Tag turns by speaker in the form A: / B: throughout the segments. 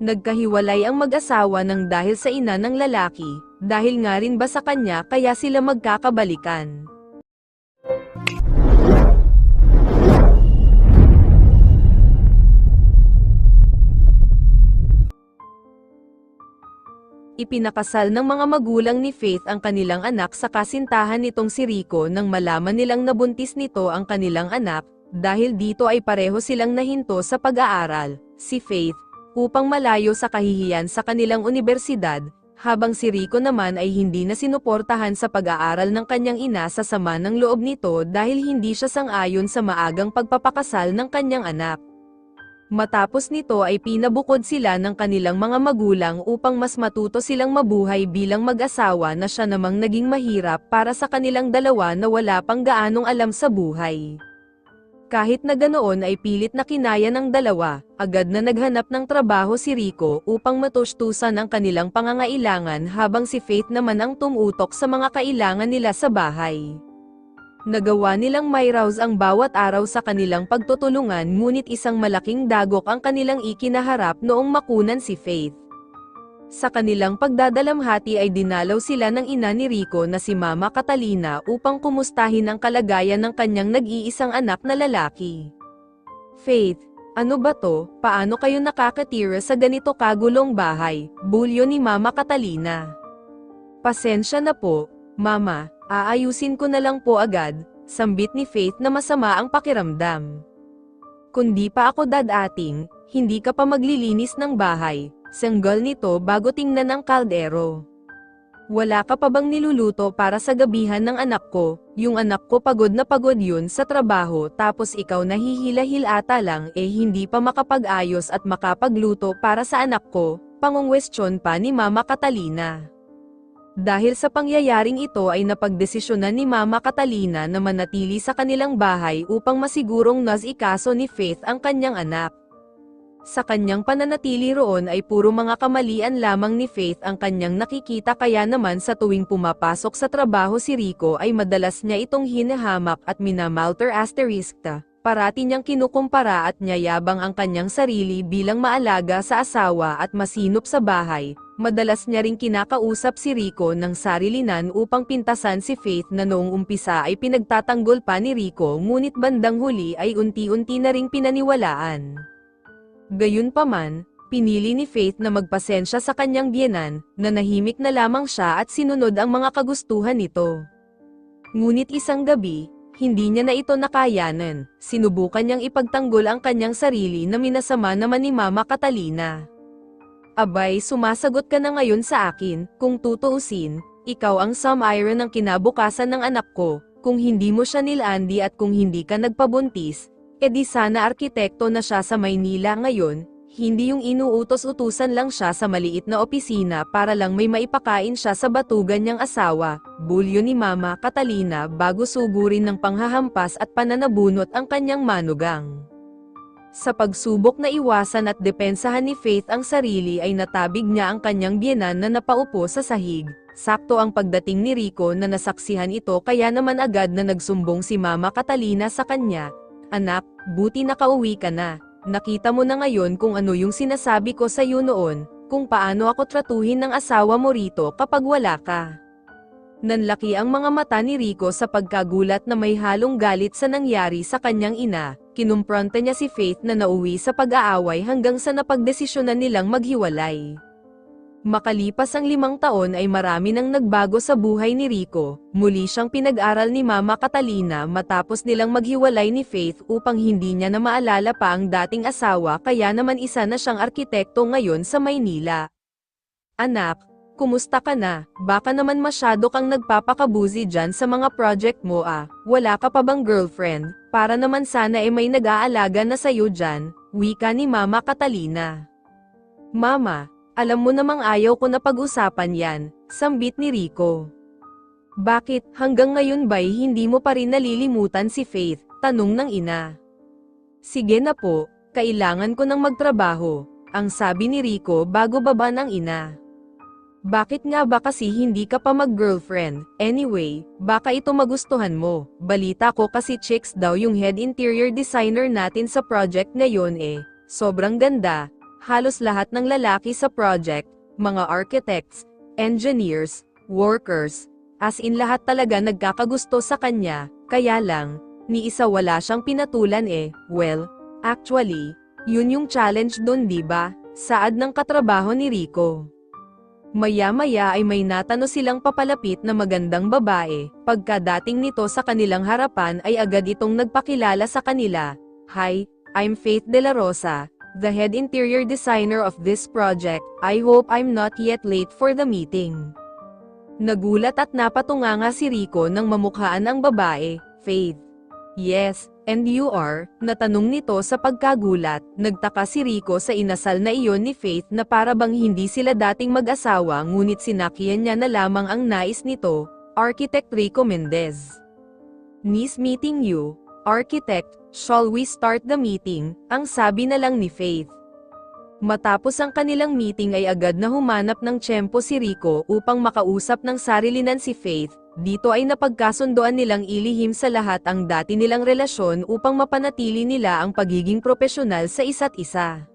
A: Nagkahiwalay ang mag-asawa ng dahil sa ina ng lalaki, dahil nga rin ba sa kanya kaya sila magkakabalikan. Ipinakasal ng mga magulang ni Faith ang kanilang anak sa kasintahan nitong si Rico nang malaman nilang nabuntis nito ang kanilang anak, dahil dito ay pareho silang nahinto sa pag-aaral, si Faith, upang malayo sa kahihiyan sa kanilang universidad, habang si Rico naman ay hindi na sinuportahan sa pag-aaral ng kanyang ina sa sama ng loob nito dahil hindi siya sang-ayon sa maagang pagpapakasal ng kanyang anak. Matapos nito ay pinabukod sila ng kanilang mga magulang upang mas matuto silang mabuhay bilang mag-asawa na siya namang naging mahirap para sa kanilang dalawa na wala pang gaanong alam sa buhay. Kahit na ganoon ay pilit na kinaya ng dalawa, agad na naghanap ng trabaho si Rico upang matustusan ang kanilang pangangailangan habang si Faith naman ang tumutok sa mga kailangan nila sa bahay. Nagawa nilang mayrouse ang bawat araw sa kanilang pagtutulungan ngunit isang malaking dagok ang kanilang ikinaharap noong makunan si Faith. Sa kanilang pagdadalamhati ay dinalaw sila ng ina ni Rico na si Mama Catalina upang kumustahin ang kalagayan ng kanyang nag-iisang anak na lalaki. Faith, ano ba to? Paano kayo nakakatira sa ganito kagulong bahay? Bulyo ni Mama Catalina. Pasensya na po, Mama, aayusin ko na lang po agad, sambit ni Faith na masama ang pakiramdam. Kundi pa ako dadating, hindi ka pa maglilinis ng bahay, sanggol nito bago tingnan ang kaldero. Wala ka pa bang niluluto para sa gabihan ng anak ko? Yung anak ko pagod na pagod yun sa trabaho tapos ikaw nahihilahil ata lang eh hindi pa makapag-ayos at makapagluto para sa anak ko, pangungwestiyon pa ni Mama Catalina. Dahil sa pangyayaring ito ay napagdesisyonan ni Mama Catalina na manatili sa kanilang bahay upang masigurong nas ikaso ni Faith ang kanyang anak. Sa kanyang pananatili roon ay puro mga kamalian lamang ni Faith ang kanyang nakikita kaya naman sa tuwing pumapasok sa trabaho si Rico ay madalas niya itong hinahamak at minamalter asterisk ta. Parati niyang kinukumpara at niyayabang ang kanyang sarili bilang maalaga sa asawa at masinop sa bahay. Madalas niya ring kinakausap si Rico ng sarilinan upang pintasan si Faith na noong umpisa ay pinagtatanggol pa ni Rico ngunit bandang huli ay unti-unti na ring pinaniwalaan. Gayunpaman, pinili ni Faith na magpasensya sa kanyang biyenan, na nahimik na lamang siya at sinunod ang mga kagustuhan nito. Ngunit isang gabi, hindi niya na ito nakayanan, sinubukan niyang ipagtanggol ang kanyang sarili na minasama naman ni Mama Catalina. Abay sumasagot ka na ngayon sa akin, kung tutuusin, ikaw ang Sam Iron ng kinabukasan ng anak ko, kung hindi mo siya nilandi at kung hindi ka nagpabuntis, edi sana arkitekto na siya sa Maynila ngayon, hindi yung inuutos-utusan lang siya sa maliit na opisina para lang may maipakain siya sa batugan niyang asawa, bulyo ni Mama Catalina bago sugurin ng panghahampas at pananabunot ang kanyang manugang. Sa pagsubok na iwasan at depensahan ni Faith ang sarili ay natabig niya ang kanyang biyenan na napaupo sa sahig. Sakto ang pagdating ni Rico na nasaksihan ito kaya naman agad na nagsumbong si Mama Catalina sa kanya. Anak, buti nakauwi ka na. Nakita mo na ngayon kung ano yung sinasabi ko sa iyo noon, kung paano ako tratuhin ng asawa mo rito kapag wala ka. Nanlaki ang mga mata ni Rico sa pagkagulat na may halong galit sa nangyari sa kanyang ina, kinumpronta niya si Faith na nauwi sa pag-aaway hanggang sa napagdesisyonan nilang maghiwalay. Makalipas ang limang taon ay marami nang nagbago sa buhay ni Rico, muli siyang pinag-aral ni Mama Catalina matapos nilang maghiwalay ni Faith upang hindi niya na maalala pa ang dating asawa kaya naman isa na siyang arkitekto ngayon sa Maynila. Anak, kumusta ka na? Baka naman masyado kang nagpapakabuzi dyan sa mga project mo ah, wala ka pa bang girlfriend? Para naman sana eh may nag-aalaga na sa'yo dyan, wika ni Mama Catalina. Mama, alam mo namang ayaw ko na pag-usapan yan, sambit ni Rico. Bakit, hanggang ngayon ba'y hindi mo pa rin nalilimutan si Faith? Tanong ng ina. Sige na po, kailangan ko nang magtrabaho, ang sabi ni Rico bago baba ng ina. Bakit nga ba kasi hindi ka pa mag-girlfriend? Anyway, baka ito magustuhan mo. Balita ko kasi chicks daw yung head interior designer natin sa project ngayon eh. Sobrang ganda. Halos lahat ng lalaki sa project, mga architects, engineers, workers, as in lahat talaga nagkakagusto sa kanya, kaya lang, ni isa wala siyang pinatulan eh, well, actually, yun yung challenge dun di ba? Saad ng katrabaho ni Rico. Maya-maya ay may natano silang papalapit na magandang babae, pagka dating nito sa kanilang harapan ay agad itong nagpakilala sa kanila. Hi, I'm Faith De La Rosa, the head interior designer of this project, I hope I'm not yet late for the meeting. Nagulat at napatunganga si Rico nang mamukhaan ang babae, Faith. Yes, and you are, natanong nito sa pagkagulat, nagtaka si Rico sa inasal na iyon ni Faith na para bang hindi sila dating mag-asawa ngunit sinakyan niya na lamang ang nais nito, Architect Rico Mendez. Nice meeting you, Architect, shall we start the meeting, ang sabi na lang ni Faith. Matapos ang kanilang meeting ay agad na humanap ng tiyempo si Rico upang makausap ng sarilinan si Faith, dito ay napagkasundoan nilang ilihim sa lahat ang dati nilang relasyon upang mapanatili nila ang pagiging propesyonal sa isa't isa.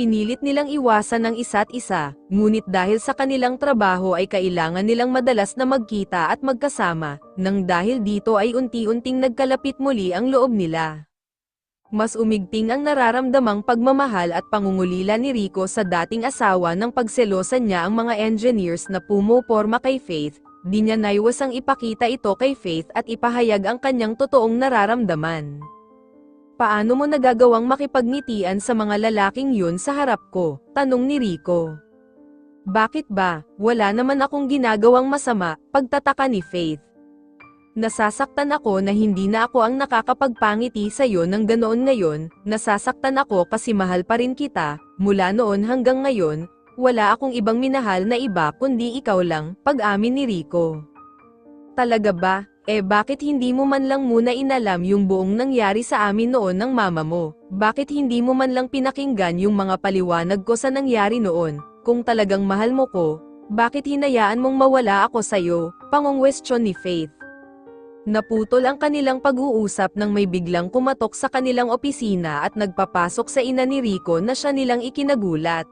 A: Pinilit nilang iwasan ng isa't isa, ngunit dahil sa kanilang trabaho ay kailangan nilang madalas na magkita at magkasama, nang dahil dito ay unti-unting nagkalapit muli ang loob nila. Mas umigting ang nararamdamang pagmamahal at pangungulila ni Rico sa dating asawa ng pagselosan niya ang mga engineers na pumoporma kay Faith, di niya naiwasang ipakita ito kay Faith at ipahayag ang kanyang totoong nararamdaman. Paano mo nagagawang makipagngitian sa mga lalaking yun sa harap ko? Tanong ni Rico. Bakit ba, wala naman akong ginagawang masama, pagtataka ni Faith. Nasasaktan ako na hindi na ako ang nakakapagpangiti sa iyo ng ganoon ngayon, nasasaktan ako kasi mahal pa rin kita, mula noon hanggang ngayon, wala akong ibang minahal na iba kundi ikaw lang, pag-amin ni Rico. Talaga ba, eh bakit hindi mo man lang muna inalam yung buong nangyari sa amin noon ng mama mo? Bakit hindi mo man lang pinakinggan yung mga paliwanag ko sa nangyari noon? Kung talagang mahal mo ko, bakit hinayaan mong mawala ako sa'yo? Pangongwestiyon ni Faith. Naputol ang kanilang pag-uusap nang may biglang kumatok sa kanilang opisina at nagpapasok sa ina ni Rico na siya nilang ikinagulat.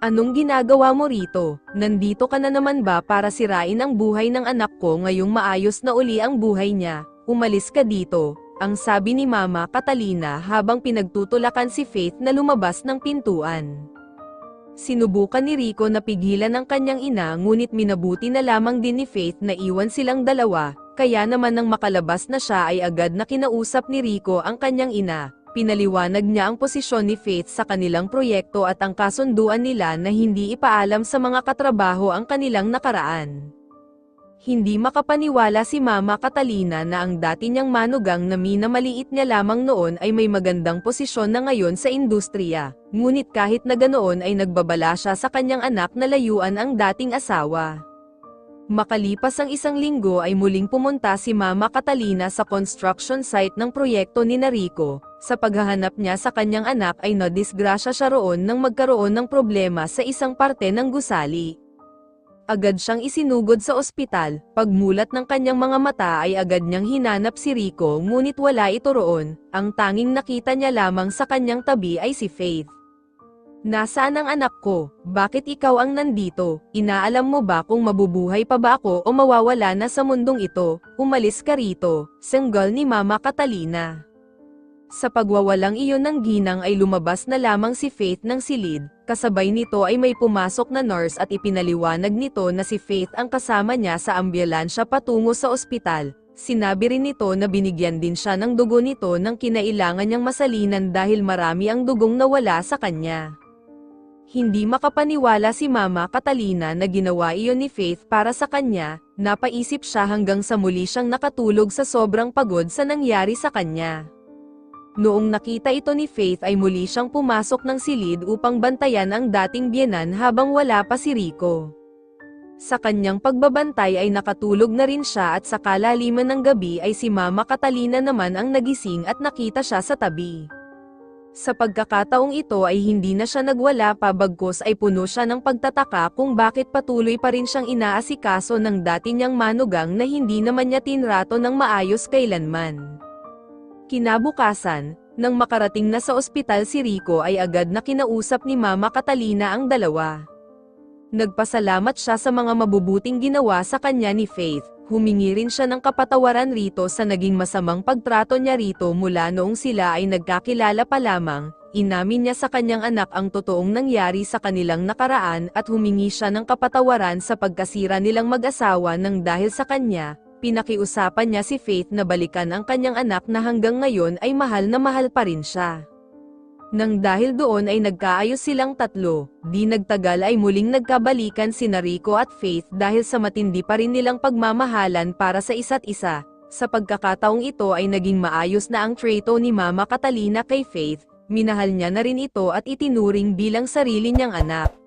A: Anong ginagawa mo rito? Nandito ka na naman ba para sirain ang buhay ng anak ko ngayong maayos na uli ang buhay niya? Umalis ka dito, ang sabi ni Mama Catalina habang pinagtutulakan si Faith na lumabas ng pintuan. Sinubukan ni Rico na pigilan ang kanyang ina ngunit minabuti na lamang din ni Faith na iwan silang dalawa, kaya naman nang makalabas na siya ay agad na kinausap ni Rico ang kanyang ina. Pinaliwanag niya ang posisyon ni Faith sa kanilang proyekto at ang kasunduan nila na hindi ipaalam sa mga katrabaho ang kanilang nakaraan. Hindi makapaniwala si Mama Catalina na ang dati niyang manugang na minamaliit niya lamang noon ay may magandang posisyon na ngayon sa industriya, ngunit kahit na ganoon ay nagbabala siya sa kanyang anak na layuan ang dating asawa. Makalipas ang isang linggo ay muling pumunta si Mama Catalina sa construction site ng proyekto ni Narico. Sa paghahanap niya sa kanyang anak ay nadisgrasya siya roon nang magkaroon ng problema sa isang parte ng gusali. Agad siyang isinugod sa ospital, pagmulat ng kanyang mga mata ay agad niyang hinanap si Rico ngunit wala ito roon, ang tanging nakita niya lamang sa kanyang tabi ay si Faith. Nasaan ang anak ko? Bakit ikaw ang nandito? Inaalam mo ba kung mabubuhay pa ba ako o mawawala na sa mundong ito? Umalis ka rito, sanggol ni Mama Catalina. Sa pagwawalang iyon ng ginang ay lumabas na lamang si Faith ng silid, kasabay nito ay may pumasok na nurse at ipinaliwanag nito na si Faith ang kasama niya sa ambulansya patungo sa ospital. Sinabi rin nito na binigyan din siya ng dugo nito nang kinailangan niyang masalinan dahil marami ang dugong nawala sa kanya. Hindi makapaniwala si Mama Catalina na ginawa iyon ni Faith para sa kanya, napaisip siya hanggang sa muli siyang nakatulog sa sobrang pagod sa nangyari sa kanya. Noong nakita ito ni Faith ay muli siyang pumasok ng silid upang bantayan ang dating biyenan habang wala pa si Rico. Sa kanyang pagbabantay ay nakatulog na rin siya at sa kalaliman ng gabi ay si Mama Catalina naman ang nagising at nakita siya sa tabi. Sa pagkakataong ito ay hindi na siya nagwala pa bagkos ay puno siya ng pagtataka kung bakit patuloy pa rin siyang inaasikaso ng dati niyang manugang na hindi naman niya tinrato ng maayos kailanman. Kinabukasan, Nang makarating na sa ospital si Rico ay agad na kinausap ni Mama Catalina ang dalawa. Nagpasalamat siya sa mga mabubuting ginawa sa kanya ni Faith, humingi rin siya ng kapatawaran rito sa naging masamang pagtrato niya rito mula noong sila ay nagkakilala pa lamang, inamin niya sa kanyang anak ang totoong nangyari sa kanilang nakaraan at humingi siya ng kapatawaran sa pagkasira nilang mag-asawa nang dahil sa kanya, pinakiusapan niya si Faith na balikan ang kanyang anak na hanggang ngayon ay mahal na mahal pa rin siya. Nang dahil doon ay nagkaayos silang tatlo, di nagtagal ay muling nagkabalikan si Rico at Faith dahil sa matindi pa rin nilang pagmamahalan para sa isa't isa. Sa pagkakataong ito ay naging maayos na ang trato ni Mama Catalina kay Faith, minahal niya na rin ito at itinuring bilang sarili niyang anak.